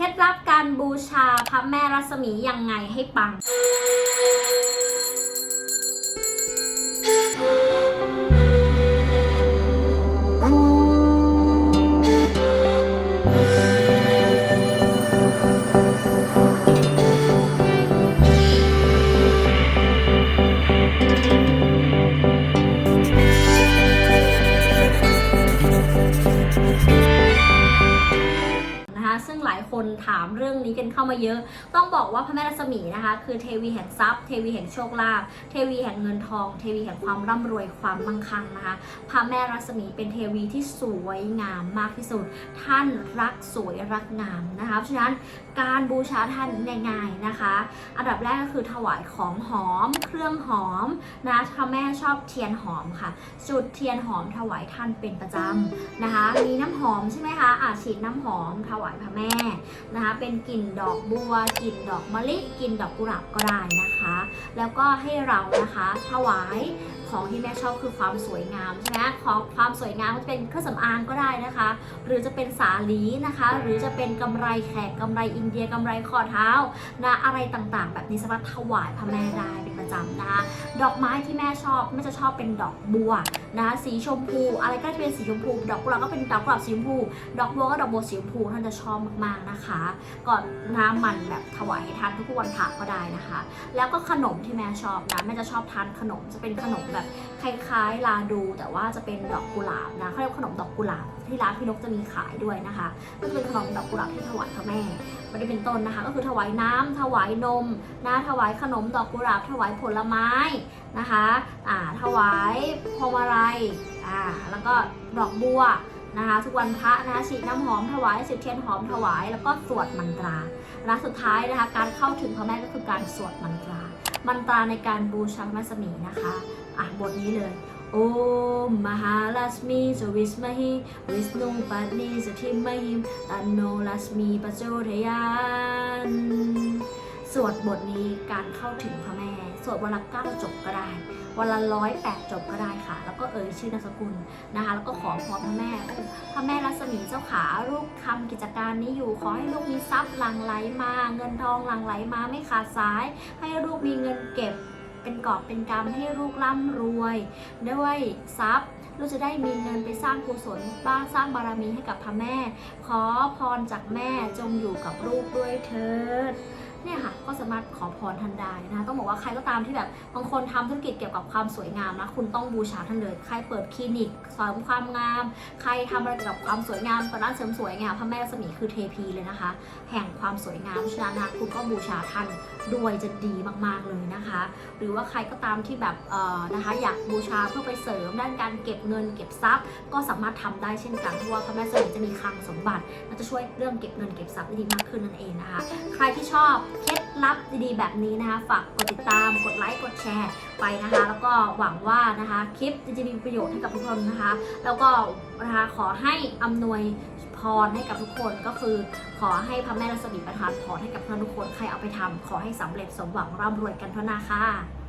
เคล็ดลับการบูชาพระแม่รัศมียังไงให้ปัง ซึ่งหลายคนถามเรื่องนี้กันเข้ามาเยอะ ต้องบอกว่าพระแม่รัศมีนะคะ คือเทวีแห่งทรัพย์ เทวีแห่งโชคลาภ เทวีแห่งเงินทอง เทวีแห่งความร่ำรวยความมั่งคั่งนะคะ พระแม่รัศมีเป็นเทวีที่สวยงามมากที่สุด ท่านรักสวยรักงามนะคะ เพราะฉะนั้นการบูชาท่านง่ายๆนะคะ อันดับแรกก็คือถวายของหอม เครื่องหอมนะพระแม่ชอบเทียนหอมค่ะ จุดเทียนหอมถวายท่านเป็นประจำนะคะ มีน้ำหอมใช่ไหมคะอาฉีดน้ำหอมถวายพระแม่นะคะ เป็นกลิ่นดอกบัวกลิ่นดอกมะลิกลิ่นดอกกุหลาบก็ได้นะคะ แล้วก็ให้เรานะคะถวายของที่แม่ชอบคือความสวยงามใช่ไหมของความสวยงามก็จะเป็นเครื่องสำอางก็ได้นะคะ หรือจะเป็นสาลีนะคะ หรือจะเป็นกำไรแขกกำไรอินเดียกำไรข้อเท้านะอะไรต่างๆ แบบนี้สามารถถวายพระแม่ได้ ประจำนะคะ ดอกไม้ที่แม่ชอบแม่จะชอบเป็นดอกบัวนะสีชมพู อะไรก็จะเป็นสีชมพู ดอกกุหลาบก็เป็นดอกกุหลาบสีชมพู ดอกบัวก็ดอกบัวสีชมพูท่านจะชอบมากๆนะคะก่อนน้ำมันแบบถวายให้ทานทุกวันพระก็ได้นะคะ แล้วก็ขนมที่แม่ชอบนะแม่จะชอบทานขนมจะเป็นขนมแบบคล้ายๆลาดู แต่ว่าจะเป็นดอกกุหลาบนะเขาเรียกขนมดอกกุหลาบที่ร้านพี่นกจะมีขายด้วยนะคะก็จะเป็นขนมดอกกุหลาบที่ถวายพระแม่ไม่ได้เป็นต้นนะคะ ก็คือถวายน้ำถวายนมนะถวายขนมดอกกุหลาบถวายผลไม้นะคะอ่าถวายพวงมาลัยอ่าแล้วก็ดอกบัวนะคะทุกวันพระนะคะฉีดน้ำหอมถวายสิบเทียนหอมถวาย แล้วก็สวดมันตราและสุดท้ายนะคะการเข้าถึงพระแม่ก็คือการสวดมันตรา มันตราในการบูชาพระแม่สมีนะคะอะบทนี้เลยโอมมหาลัสมีสวิสมหิวิสนุปัตนีสถิมหิมตันโนลัสมีปโจทยาน สวดบทนี้การเข้าถึงพระแม่ สวดวันละเก้าจบก็ได้วันละร้อยแปดจบก็ได้ค่ะ แล้วก็เอ่ยชื่อนามสกุลนะคะ แล้วก็ขอพรพระแม่ พระแม่รัศมีเจ้าขาลูกทำกิจการนี้อยู่ ขอให้ลูกมีทรัพย์หลั่งไหลมา เงินทองหลั่งไหลมาไม่ขาดสาย ให้ลูกมีเงินเก็บ เป็นกอบเป็นกำให้ลูกร่ำรวย ด้วยทรัพย์ลูกจะได้มีเงินไปสร้างกุศลบ้างสร้างบารมีให้กับพระแม่ ขอพรจากแม่จงอยู่กับลูกด้วยเถิด เนี่ยค่ะก็สามารถขอพรท่านได้นะคะต้องบอกว่าใครก็ตามที่แบบบางคนทำธุรกิจเกี่ยวกับความสวยงามนะคุณต้องบูชาท่านเลย ใครเปิดคลินิกเสริมความงาม ใครทำอะไรเกี่ยวกับความสวยงามเปิดร้านเสริมสวยเนี่ยพระแม่รัศมีคือเทพีเลยนะคะ แห่งความสวยงามเพราะฉะนั้นนะคุณก็บูชาท่านด้วยจะดีมากๆเลยนะคะ หรือว่าใครก็ตามที่แบบเอ่อนะคะอยากบูชาเพื่อไปเสริมด้านการเก็บเงิน เก็บทรัพย์ ก็สามารถทำได้เช่นกันเพราะว่าพระแม่รัศมีจะมีคลังสมบัติมันจะช่วยเรื่องเก็บเงินเก็บทรัพย์ได้ดีมากขึ้นนั่นเองนะคะ ใครที่ชอบเคล็ดลับดีๆ แบบนี้นะคะฝากกดติดตามกดไลค์กดแชร์ไปนะคะ แล้วก็หวังว่านะคะคลิปจะมีประโยชน์ให้กับทุกคนนะคะ แล้วก็นะคะขอให้อำนวยพรให้กับทุกคนก็คือ ขอให้พระแม่รัศมีประทานพรให้กับทุกคนใครเอาไปทำขอให้สำเร็จสมหวังร่ำรวยกันทั่วหน้าค่ะ